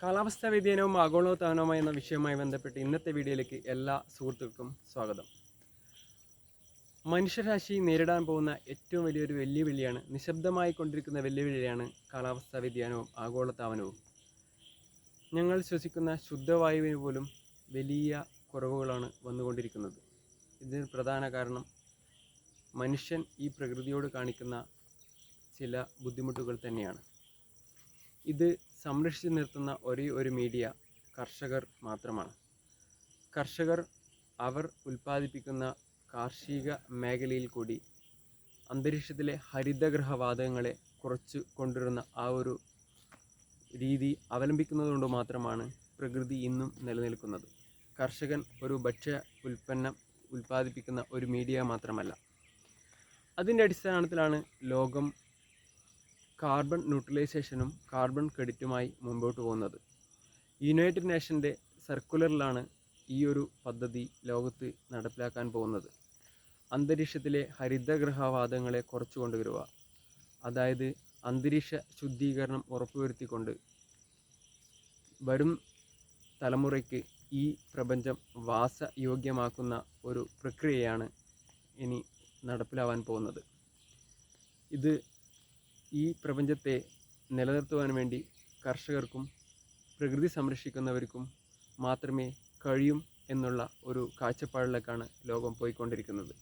കാലാവസ്ഥാ വ്യതിയാനവും ആഗോളോത്ഥാനവുമായി എന്ന വിഷയവുമായി ബന്ധപ്പെട്ട് ഇന്നത്തെ വീഡിയോയിലേക്ക് എല്ലാ സുഹൃത്തുക്കൾക്കും സ്വാഗതം. മനുഷ്യരാശി നേരിടാൻ പോകുന്ന ഏറ്റവും വലിയൊരു വെല്ലുവിളിയാണ് നിശബ്ദമായി കൊണ്ടിരിക്കുന്ന വെല്ലുവിളിയാണ് കാലാവസ്ഥാ വ്യതിയാനവും ആഗോളതാപനവും. ഞങ്ങൾ ശ്വസിക്കുന്ന ശുദ്ധവായുവിന് പോലും വലിയ കുറവുകളാണ് വന്നുകൊണ്ടിരിക്കുന്നത്. ഇതിന് പ്രധാന കാരണം മനുഷ്യൻ ഈ പ്രകൃതിയോട് കാണിക്കുന്ന ചില ബുദ്ധിമുട്ടുകൾ തന്നെയാണ്. ഇത് സംരക്ഷിച്ചു നിർത്തുന്ന ഒരേ ഒരു മീഡിയ കർഷകർ മാത്രമാണ്. കർഷകർ അവർ ഉൽപ്പാദിപ്പിക്കുന്ന കാർഷിക മേഖലയിൽ കൂടി അന്തരീക്ഷത്തിലെ ഹരിതഗ്രഹവാതകങ്ങളെ കുറച്ച് കൊണ്ടുവരുന്ന ആ ഒരു രീതി അവലംബിക്കുന്നതുകൊണ്ട് മാത്രമാണ് പ്രകൃതി ഇന്നും നിലനിൽക്കുന്നത്. കർഷകൻ ഒരു ഭക്ഷ്യ ഉൽപ്പന്നം ഉൽപ്പാദിപ്പിക്കുന്ന ഒരു മീഡിയ മാത്രമല്ല. അതിന്റെ അടിസ്ഥാനത്തിലാണ് ലോകം കാർബൺ ന്യൂട്രലൈസേഷനും കാർബൺ ക്രെഡിറ്റുമായി മുമ്പോട്ട് പോകുന്നത്. യുണൈറ്റഡ് നേഷന്റെ സർക്കുലറിലാണ് ഈ ഒരു പദ്ധതി ലോകത്ത് നടപ്പിലാക്കാൻ പോകുന്നത്. അന്തരീക്ഷത്തിലെ ഹരിതഗ്രഹവാദങ്ങളെ കുറച്ചു കൊണ്ടുവരിക അതായത് അന്തരീക്ഷ ശുദ്ധീകരണം ഉറപ്പുവരുത്തിക്കൊണ്ട് വരും തലമുറയ്ക്ക് ഈ പ്രപഞ്ചം വാസയോഗ്യമാക്കുന്ന ഒരു പ്രക്രിയയാണ് ഇനി നടപ്പിലാവാൻ പോകുന്നത്. ഇത് ഈ പ്രപഞ്ചത്തെ നിലനിർത്തുവാൻ വേണ്ടി കർഷകർക്കും പ്രകൃതി സംരക്ഷിക്കുന്നവർക്കും മാത്രമേ കഴിയും എന്നുള്ള ഒരു കാഴ്ചപ്പാടിലേക്കാണ് ലോകം പോയിക്കൊണ്ടിരിക്കുന്നത്.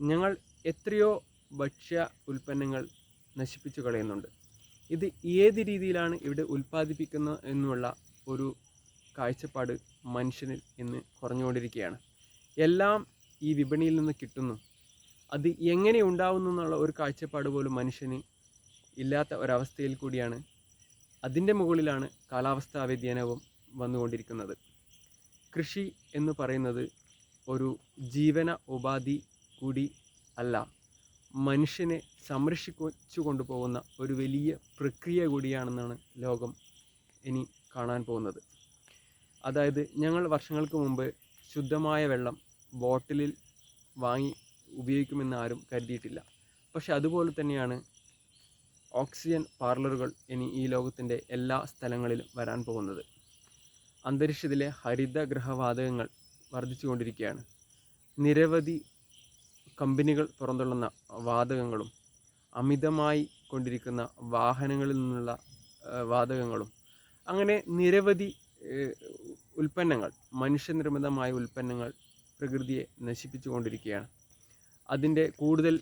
ഞങ്ങൾ എത്രയോ ഭക്ഷ്യ ഉൽപ്പന്നങ്ങൾ നശിപ്പിച്ചു കളയുന്നുണ്ട്. ഇത് ഏത് രീതിയിലാണ് ഇവിടെ ഉൽപ്പാദിപ്പിക്കുന്നത് എന്നുള്ള ഒരു കാഴ്ചപ്പാട് മനുഷ്യനിൽ ഇന്ന് കുറഞ്ഞുകൊണ്ടിരിക്കുകയാണ്. എല്ലാം ഈ വിപണിയിൽ നിന്ന് കിട്ടുന്നു. അത് എങ്ങനെ ഉണ്ടാവുന്നു എന്നുള്ള ഒരു കാഴ്ചപ്പാട് പോലും മനുഷ്യന് ഇല്ലാത്ത ഒരവസ്ഥയിൽ കൂടിയാണ് അതിന്റെ മുകളിലാണ് കാലാവസ്ഥാ വ്യതിയാനവും വന്നുകൊണ്ടിരിക്കുന്നത്. കൃഷി എന്ന് പറയുന്നത് ഒരു ജീവന ഉപാധി കൂടി അല്ല. മനുഷ്യനെ സംരക്ഷിച്ചു കൊണ്ടുപോകുന്ന ഒരു വലിയ പ്രക്രിയ കൂടിയാണെന്നാണ് ലോകം ഇനി കാണാൻ പോകുന്നത്. അതായത് ഞങ്ങൾ വർഷങ്ങൾക്ക് മുമ്പ് ശുദ്ധമായ വെള്ളം ബോട്ടിലിൽ വാങ്ങി ഉപയോഗിക്കുമെന്ന് ആരും കരുതിയിട്ടില്ല. പക്ഷെ അതുപോലെ തന്നെയാണ് ഓക്സിജൻ പാർലറുകൾ ഇനി ഈ ലോകത്തിന്റെ എല്ലാ സ്ഥലങ്ങളിലും വരാൻ പോകുന്നത്. അന്തരീക്ഷത്തിലെ ഹരിതഗ്രഹവാതകങ്ങൾ വർദ്ധിച്ചുകൊണ്ടിരിക്കുകയാണ്. നിരവധി കമ്പനികൾ പുറന്തള്ളുന്ന വാതകങ്ങളും അമിതമായി കൊണ്ടിരിക്കുന്ന വാഹനങ്ങളിൽ നിന്നുള്ള വാതകങ്ങളും അങ്ങനെ നിരവധി ഉൽപ്പന്നങ്ങൾ മനുഷ്യനിർമ്മിതമായ ഉൽപ്പന്നങ്ങൾ പ്രകൃതിയെ നശിപ്പിച്ചു കൊണ്ടിരിക്കുകയാണ് അതിന്റെ കൂടുതൽ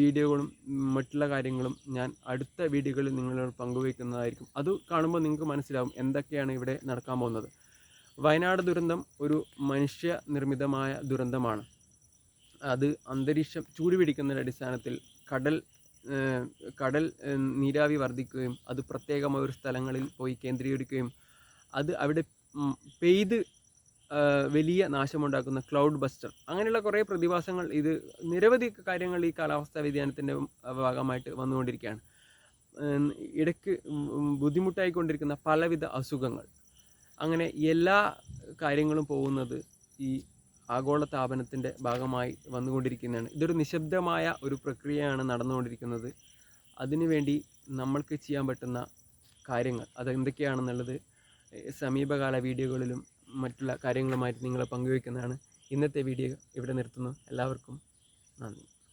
വീഡിയോകളും മറ്റുള്ള കാര്യങ്ങളും ഞാൻ അടുത്ത വീഡിയോകളിൽ നിങ്ങളോട് പങ്കുവയ്ക്കുന്നതായിരിക്കും. അത് കാണുമ്പോൾ നിങ്ങൾക്ക് മനസ്സിലാവും എന്തൊക്കെയാണ് ഇവിടെ നടക്കാൻ പോകുന്നത്. വയനാട് ദുരന്തം ഒരു മനുഷ്യ നിർമ്മിതമായ ദുരന്തമാണ്. അത് അന്തരീക്ഷം ചൂടുപിടിക്കുന്നതിന്റെ അടിസ്ഥാനത്തിൽ കടൽ കടൽ നീരാവി വർദ്ധിക്കുകയും അത് പ്രത്യേകമായ ഒരു സ്ഥലങ്ങളിൽ പോയി കേന്ദ്രീകരിക്കുകയും അത് അവിടെ പെയ്ത് വലിയ നാശമുണ്ടാക്കുന്ന ക്ലൗഡ് ബസ്റ്റർ. അങ്ങനെയുള്ള കുറേ പ്രതിഭാസങ്ങൾ ഇത് നിരവധി കാര്യങ്ങൾ ഈ കാലാവസ്ഥാ വ്യതിയാനത്തിന്റെ ഭാഗമായിട്ട് വന്നുകൊണ്ടിരിക്കുകയാണ്. ഇടയ്ക്ക് ബുദ്ധിമുട്ടായിക്കൊണ്ടിരിക്കുന്ന പലവിധ അസുഖങ്ങൾ. അങ്ങനെ എല്ലാ കാര്യങ്ങളും പോകുന്നത് ഈ ആഗോള താപനത്തിന്റെ ഭാഗമായി വന്നുകൊണ്ടിരിക്കുന്നതാണ്. ഇതൊരു നിശബ്ദമായ ഒരു പ്രക്രിയയാണ് നടന്നുകൊണ്ടിരിക്കുന്നത്. അതിനുവേണ്ടി നമ്മൾക്ക് ചെയ്യാൻ പറ്റുന്ന കാര്യങ്ങൾ അത് എന്തൊക്കെയാണെന്നുള്ളത് സമീപകാല വീഡിയോകളിലും മറ്റുള്ള കാര്യങ്ങളുമായിട്ട് നിങ്ങളെ പങ്കുവയ്ക്കുന്നതാണ് ഇന്നത്തെ വീഡിയോ ഇവിടെ നിർത്തുന്നു. എല്ലാവർക്കും നന്ദി.